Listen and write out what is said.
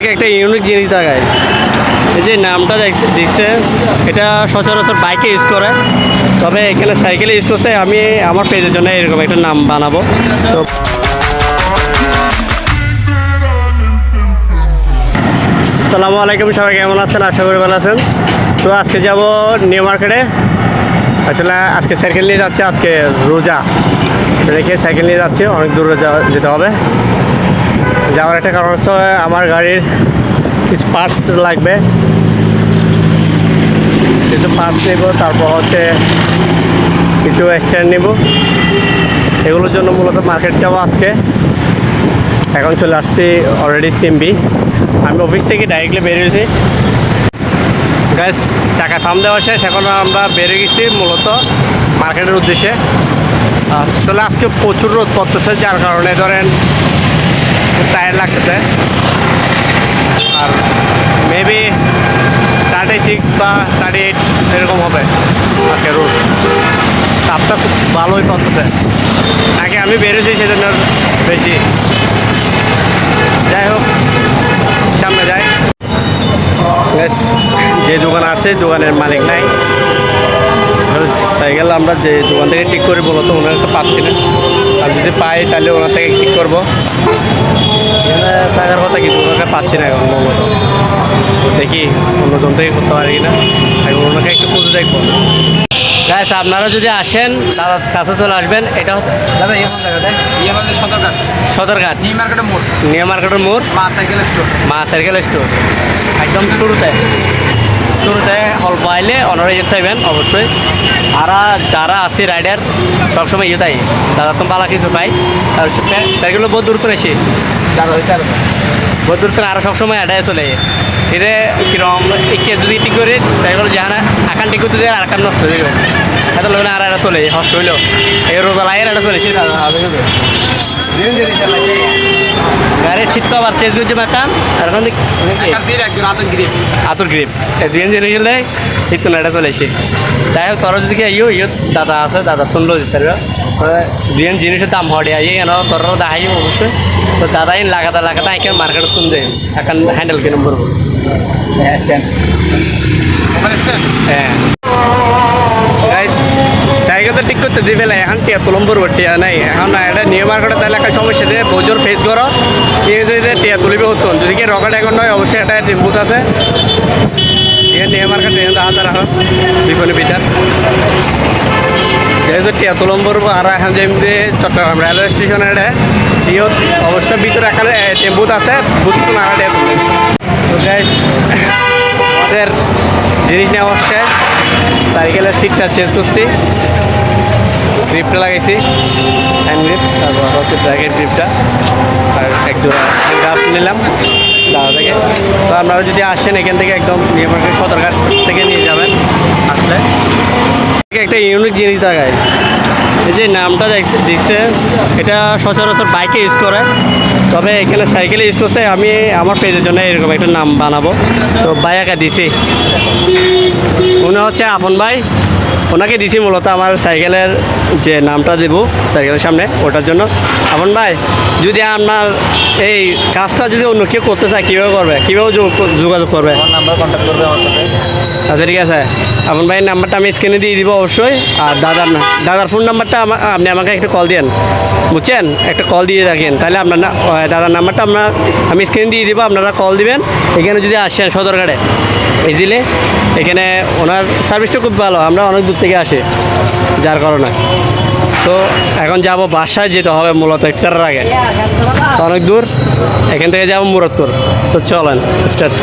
একটা ইউনিক জিনিস দেখায়। এই যে নামটা দেখ- দিচ্ছে, এটা সচরাচর বাইকে ইউজ করে, তবে এখানে সাইকেলে ইউজ করছে, আমি আমার পেজের জন্য এরকম একটা নাম বানাবো। তো আসসালামু আলাইকুম, সবাই কেমন আছেন? আশা করি ভালো আছেন। তো আজকে যাব নিউ মার্কেটে আসলে আজকে সাইকেল নিয়ে যাচ্ছে, আজকে রোজা। রেখে সাইকেল নিয়ে যাচ্ছি, অনেক দূরে যেতে হবে। যাওয়ার একটা কারণ হচ্ছে আমার গাড়ির কিছু পার্টস লাগবে। কিছু পার্টস নেব, তারপর হচ্ছে কিছু স্ট্যান্ড নেব। এগুলোর জন্য মূলত মার্কেট যাব আজকে। এখন চলে আসছি অলরেডি সিমবি আমি অফিস থেকে ডাইরেক্টলি বেরিয়েছি। গ্যাস চাকা থাম দেওয়া শেষ। এখন আমরা বেরিয়ে গেছি মূলত মার্কেটের উদ্দেশ্যে। আসলে আজকে প্রচুর রোদ পড়তেছে, যার কারণে ধরেন টায়ার লাগতেছে আর মেবি থার্টি সিক্স বা থার্টি এইট এরকম হবে আজকে রোদ তাপটা খুব ভালোই পড়তেছে। আগে আমি বেরোছি সেজন্য বেশি। যাই হোক, সামনে যাই। যে দোকান আছে, দোকানের মালিক নাই। সাইকেল আমরা যে দোকান থেকে ঠিক করি বলতো ওনার তো পাচ্ছি না। আর যদি পাই, তাহলে ওনার থেকে ঠিক করব। এখানে টাকার কথা কিন্তু ওনাকে পাচ্ছি না এখন মূলত দেখি অন্য জন থেকে করতে পারি কিনা। এখন ওনাকে একটু খুঁজে দেখব। গাইস আপনারা যদি আসেন দাদার কাছে চলে আসবেন। এটা দাদা ইয়ে কোন জায়গাটা ইয়ে সদরঘাট। সদরঘাট? নিউ মার্কেটের মোড়। নিউ মার্কেটের মোড়? Maa cycle store. Maa cycle store. একদম শুরুতে। শুরুতে অল্প আইলে অনারা যেতে হইবেন অবশ্যই। আর যারা আছে রাইডার সবসময় ইয়ে তাই দাদা তো বালা কিছু পাই আর সাইকেলগুলো বহুত দূর করে এসে দাদা হইতে পারবে বহুত দূর করে আরও সবসময় আডায় চলে। ফিরে কিরম? একে যদি ঠিক করে সাইকেল যাহানা আকান ঠিক করতে যায় আর আকান নষ্ট হয়ে যাবে। এত লোক আর একটা চলে হস্ট হইল। এই রোজা লাইয়ের একটা চলে এসে দাদা গাড়ি সিট কভার চেঞ্জ করছে মাকান আর ওখান থেকে আতুর গ্রিপ দুজন জিনিস হলে ঠিক তো এটা চলে এসে। যাই হোক তোরা যদি ইয়ে ইয়ে দাদা আছে দাদা শুনলো দিতে পারবে। দুজন জিনিসের দাম হড়ে আইয়ে কেন তোর দেখাই অবশ্যই। তো দাদাই লাগাতা লাগাতা এখানে মার্কেটে তুন দেয় এখন হ্যান্ডেল কিরম করব হ্যাঁ। ঠিক করতে দিবে না, এখন টিয়া তুলম পড়ব টিয়া নাই। এখন এটা নিউ মার্কেটে তাহলে একটা সমস্যা দিয়ে বোঝোর ফেস করো নিয়ে যদি টিয়া তুলিবে হতো, যদি কি রকেট এখন নয় অবশ্যই একটা টেম্পুত আছে। নিউ মার্কেট এখানে দেখা। তারা বিপণী বিচার। তুলম পড়ব আর এখন যেমনি চট্টগ্রাম রেলওয়ে স্টেশনের ইয়ত অবশ্যই ভিতরে এখানে টেম্পুত আছে, বুথ তো না আমাদের জিনিস নেওয়া হচ্ছে। সাইকেলের সিটটা চেঞ্জ করছি। গ্রিপটা লাগাইছি। হ্যান্ড গ্রিপ তারপর হচ্ছে ব্র্যাকেট গ্রিপটা আর এক জোড়া গাছ নিলাম। দাদা থেকে। তো আপনারা যদি আসেন, এখান থেকে একদম নিউ মার্কেট সদরঘাট থেকে নিয়ে যাবেন। আসলে একটা ইউনিক জিনিস দেখায়। এই যে নামটা দেখছে এটা সচরাচর বাইকে ইউজ করে, তবে এখানে সাইকেলে ইউজ করছে। আমি আমার পেজের জন্য এরকম একটা নাম বানাবো। তো বাইয়াকে দিছি। উনি হচ্ছে আপন ভাই। ওনাকে দিছি মূলত আমার সাইকেলের যে নামটা দেব সাইকেলের সামনে, ওটার জন্য। আপন ভাই, যদি আপনার এই কাজটা যদি অন্য কেউ করতে চায় কীভাবে করবে? কীভাবে যোগাযোগ করবে? আমার নাম্বার কন্ট্যাক্ট করবে আমার সাথে। আচ্ছা ঠিক আছে। আপন ভাইয়ের নাম্বারটা আমি স্ক্রিনে দিয়ে দিব অবশ্যই। আর দাদার না দাদার ফোন নাম্বারটা আপনি আমাকে একটা কল দেন বুঝছেন? একটা কল দিয়ে রাখেন। তাহলে আপনার না দাদার নাম্বারটা আপনার আমি স্ক্রিন দিয়ে দিব আপনারা কল দিবেন। এখানে যদি আসেন সদরঘাটে ইজিলি। এখানে ওনার সার্ভিসটা খুব ভালো। আমরা অনেক দূর থেকে আসি যার কারণে। তো এখন যাব বাসায় যেতে হবে মূলত ইফতারের আগে। অনেক দূর, এখান থেকে যাব মুরাদপুর। তো চলেন স্টার্ট